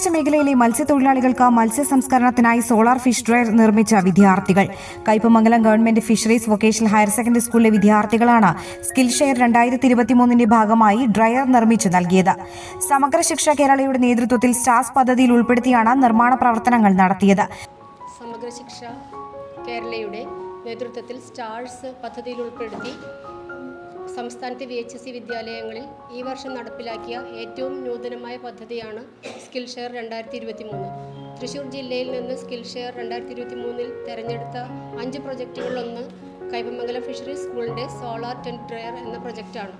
തീരദേശ മേഖലയിലെ മത്സ്യത്തൊഴിലാളികൾക്ക് മത്സ്യ സംസ്കരണത്തിനായി സോളാർ ഫിഷ് ഡ്രയർ നിർമ്മിച്ച വിദ്യാർത്ഥികൾ. Kaipamangalam government fisheries vocational higher secondary സ്കൂളിലെ വിദ്യാർത്ഥികളാണ് സ്കിൽ ഷെയർ രണ്ടായിരത്തി ഇരുപത്തിമൂന്നിന്റെ ഭാഗമായി ഡ്രയർ നിർമ്മിച്ചു നൽകിയത്. സമഗ്ര ശിക്ഷ കേരളയുടെ നേതൃത്വത്തിൽ സ്റ്റാസ് പദ്ധതിയിൽ ഉൾപ്പെടുത്തിയാണ് നിർമ്മാണ പ്രവർത്തനങ്ങൾ നടത്തിയത്. സമഗ്ര ശിക്ഷ കേരളയുടെ നേതൃത്വത്തിൽ സ്റ്റാർസ് പദ്ധതിയിൽ ഉൾപ്പെടുത്തി സംസ്ഥാനത്തെ വി എച്ച് എസ് സി വിദ്യാലയങ്ങളിൽ ഈ വർഷം നടപ്പിലാക്കിയ ഏറ്റവും നൂതനമായ പദ്ധതിയാണ് സ്കിൽ ഷെയർ രണ്ടായിരത്തി ഇരുപത്തി മൂന്ന് തൃശ്ശൂർ ജില്ലയിൽ നിന്ന് സ്കിൽ ഷെയർ രണ്ടായിരത്തി ഇരുപത്തി മൂന്നിൽ തെരഞ്ഞെടുത്ത അഞ്ച് പ്രൊജക്റ്റുകളിലൊന്ന് കൈപ്പമംഗലം ഫിഷറീസ് സ്കൂളിന്റെ സോളാർ ടെന്റ് ഡ്രയർ എന്ന പ്രൊജക്റ്റാണ്.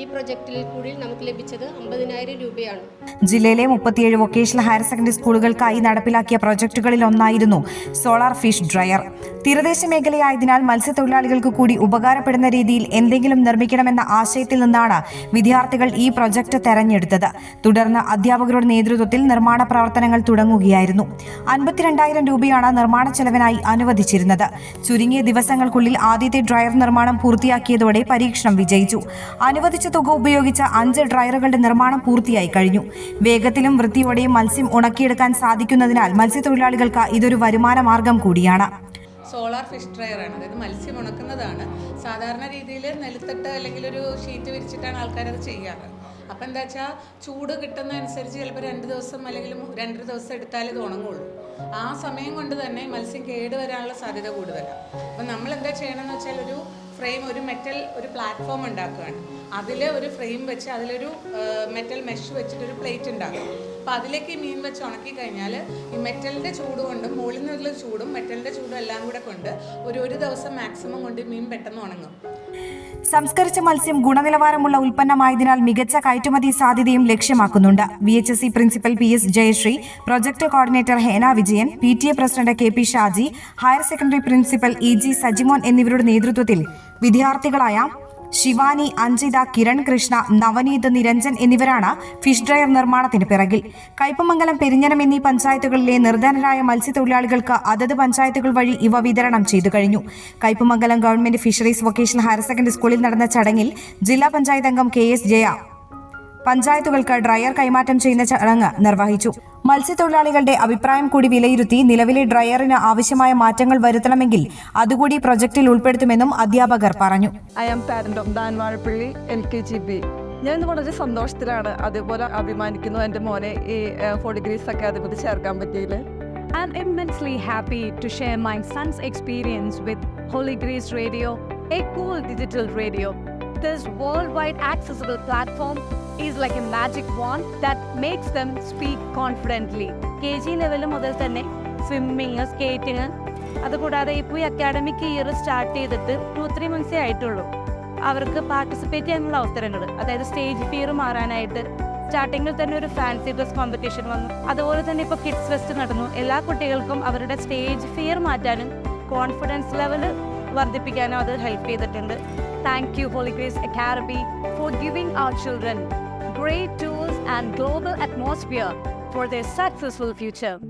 ഈ പ്രൊജക്റ്റിൽ കൂടി നമുക്ക് ലഭിച്ചത് അമ്പതിനായിരം രൂപയാണ്. ജില്ലയിലെ മുപ്പത്തിയേഴ് വൊക്കേഷണൽ ഹയർ സെക്കൻഡറി സ്കൂളുകൾക്കായി നടപ്പിലാക്കിയ പ്രൊജക്ടുകളിൽ ഒന്നായിരുന്നു സോളാർ ഫിഷ് ഡ്രയർ. തീരദേശ മേഖലയായതിനാൽ മത്സ്യത്തൊഴിലാളികൾക്ക് കൂടി ഉപകാരപ്പെടുന്ന രീതിയിൽ എന്തെങ്കിലും നിർമ്മിക്കണമെന്ന ആശയത്തിൽ നിന്നാണ് വിദ്യാർത്ഥികൾ ഈ പ്രൊജക്ട് തെരഞ്ഞെടുത്തത്. തുടർന്ന് അധ്യാപകരുടെ നേതൃത്വത്തിൽ നിർമ്മാണ പ്രവർത്തനങ്ങൾ തുടങ്ങുകയായിരുന്നു. അൻപത്തിരണ്ടായിരം രൂപയാണ് നിർമ്മാണ ചെലവിനായി അനുവദിച്ചിരുന്നത്. ചുരുങ്ങിയ ദിവസങ്ങൾക്കുള്ളിൽ ആദ്യത്തെ ഡ്രയർ നിർമ്മാണം പൂർത്തിയാക്കിയതോടെ പരീക്ഷണം വിജയിച്ചു. അനുവദിച്ച തുക ഉപയോഗിച്ച അഞ്ച് ഡ്രയറുകളുടെ നിർമ്മാണം പൂർത്തിയായി കഴിഞ്ഞു. വേഗത്തിലും വൃത്തിയോടെയും മത്സ്യം ഉണക്കിയെടുക്കാൻ സാധിക്കുന്നതിനാൽ മത്സ്യത്തൊഴിലാളികൾക്ക് ഇതൊരു വരുമാന മാർഗം കൂടിയാണ്. സോളാർ ഫിഷ് ഡ്രയറാണ് അതായത് മത്സ്യം ഉണക്കുന്നതാണ്. സാധാരണ രീതിയിൽ നിലത്തിട്ട് അല്ലെങ്കിൽ ഒരു ഷീറ്റ് വിരിച്ചിട്ടാണ് ആൾക്കാരത് ചെയ്യാറ്. അപ്പം എന്താ വെച്ചാൽ ചൂട് കിട്ടുന്നതനുസരിച്ച് ചിലപ്പോൾ രണ്ട് ദിവസം അല്ലെങ്കിൽ രണ്ടര ദിവസം എടുത്താലേ ഇത് ഉണങ്ങുള്ളൂ. ആ സമയം കൊണ്ട് തന്നെ മത്സ്യം കേടുവരാനുള്ള സാധ്യത കൂടുതലാണ്. അപ്പം നമ്മൾ എന്താ ചെയ്യണമെന്ന് വെച്ചാൽ ഒരു ഫ്രെയിം ഒരു മെറ്റൽ ഒരു പ്ലാറ്റ്ഫോം ഉണ്ടാക്കുകയാണ്. അതിൽ ഒരു ഫ്രെയിം വെച്ച് അതിലൊരു മെറ്റൽ മെഷ് വെച്ചിട്ട് ഒരു പ്ലേറ്റ് ഉണ്ടാക്കും. അപ്പോൾ അതിലേക്ക് ഈ മീൻ വെച്ച് ഉണക്കി കഴിഞ്ഞാൽ ഈ മെറ്റലിന്റെ ചൂട് കൊണ്ടും മുകളിൽ നിന്നുള്ള ചൂടും മെറ്റലിന്റെ ചൂടും എല്ലാം കൂടെ കൊണ്ട് ഒരു ഒരു ദിവസം മാക്സിമം കൊണ്ട് മീൻ പെട്ടെന്ന് ഉണങ്ങും. സംസ്കരിച്ച മത്സ്യം ഗുണനിലവാരമുള്ള ഉൽപ്പന്നമായതിനാൽ മികച്ച കയറ്റുമതി സാധ്യതയും ലക്ഷ്യമാക്കുന്നുണ്ട്. V H S C principal P S Jayasree project coordinator Hena Vijayan P T A president K P Shaji higher secondary principal E G Sajimon എന്നിവരുടെ നേതൃത്വത്തിൽ വിദ്യാർത്ഥികളായ ശിവാനി അഞ്ജിത കിരൺ കൃഷ്ണ നവനീത് നിരഞ്ജൻ എന്നിവരാണ് ഫിഷ് ഡ്രയർ നിർമ്മാണത്തിന് പിറകിൽ. കയ്പമംഗലം പെരിഞ്ഞനം എന്നീ പഞ്ചായത്തുകളിലെ നിർധനരായ മത്സ്യത്തൊഴിലാളികൾക്ക് അതത് പഞ്ചായത്തുകൾ വഴി ഇവ വിതരണം ചെയ്തു കഴിഞ്ഞു. Kaipamangalam government fisheries vocational higher secondary സ്കൂളിൽ നടന്ന ചടങ്ങിൽ ജില്ലാ പഞ്ചായത്ത് അംഗം കെ എസ് ജയ പഞ്ചായത്തുകൾക്ക് ഡ്രയർ കൈമാറ്റം ചെയ്യുന്ന ചടങ്ങ് നിർവഹിച്ചു. മത്സ്യത്തൊഴിലാളികളുടെ അഭിപ്രായം കൂടി വിലയിരുത്തി നിലവിലെ ഡ്രയറിന് ആവശ്യമായ മാറ്റങ്ങൾ വരുത്തണമെങ്കിൽ അതുകൂടി പ്രൊജക്ടിൽ ഉൾപ്പെടുത്തുമെന്നും അധ്യാപകർ പറഞ്ഞു. I am parent of Dhan Vazhappally L K G B ഞാൻ ഇന്ന് വളരെ സന്തോഷത്തിലാണ് അതേപോലെ അഭിമാനിക്കുന്നു എന്റെ മോനെ ഈ ഫോർ ഡിഗ്രീസ് അക്കാദമിയിൽ ചേർക്കാൻ പറ്റിയില്ല I am immensely happy to share my son's experience with holy Holy radio a cool digital radio this world wide accessible platform is like a magic wand that makes them speak confidently. K G level മുതൽ തന്നെ swimming skating അതുകൂടാതെ ഇപ്പോൾ ഈ academic year start ചെയ്തിട്ട് two three മന്ത്സേ ആയിട്ടുള്ളൂ. അവർക്ക് participate ചെയ്യാനുള്ള അവസരങ്ങൾ അതായത് സ്റ്റേജ് ഫിയർ മാറാനായിട്ട് സ്റ്റാർട്ടിങ്ങിൽ തന്നെ ഒരു ഫാൻസി ഡ്രസ് കോമ്പറ്റീഷൻ വന്നു. അതുപോലെ തന്നെ ഇപ്പോൾ കിഡ്സ് ഫെസ്റ്റ് നടന്നു. എല്ലാ കുട്ടികൾക്കും അവരുടെ സ്റ്റേജ് ഫിയർ മാറ്റാനും കോൺഫിഡൻസ് ലെവൽ വർദ്ധിപ്പിക്കാനും അത് ഹെൽപ്പ് ചെയ്തിട്ടുണ്ട്. Thank you holy grace academy for giving our children great tools and global atmosphere for their successful future.